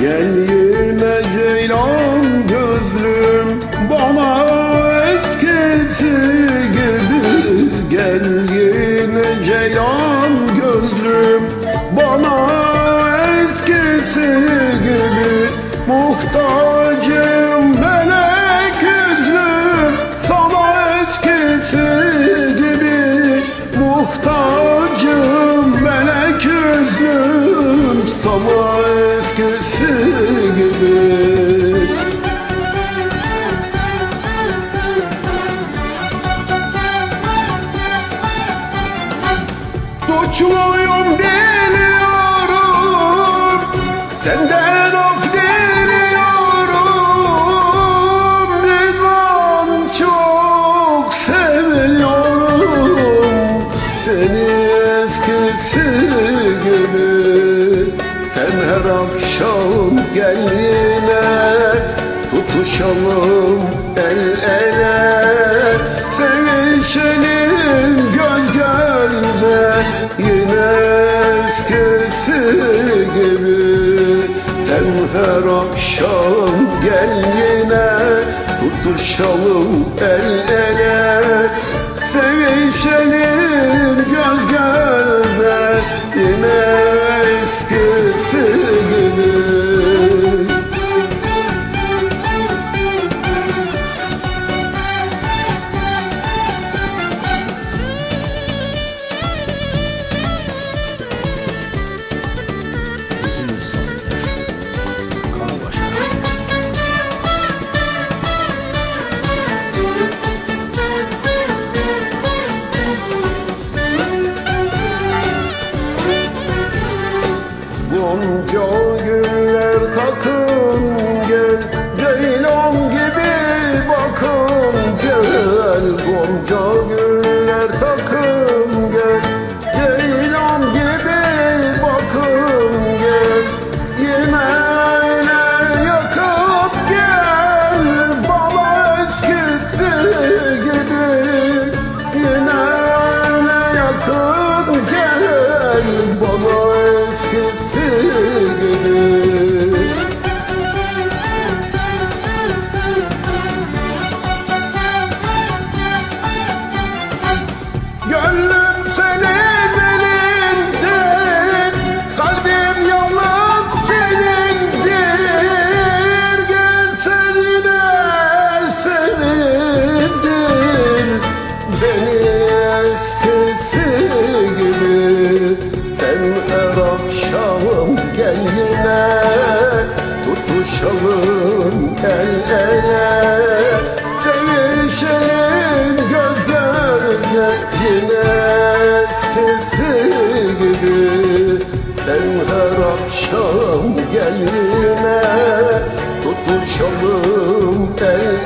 Gel yine ceylan gözlüm Bana eskisi gibi. Gel yine ceylan gözlüm Bana eskisi gibi. Muhtacım Suçluyum biliyorum Senden af diliyorum İnan çok seviyorum Seni eskisi gibi. Sen her akşam gel yine Tutuşalım her akşam gel yine Tutuşalım el ele gel her akşam gel yine Tutuşalım el ele. Sevişelim göz göze Yine eskisi gibi. Sen her akşam gel yine Tutuşalım el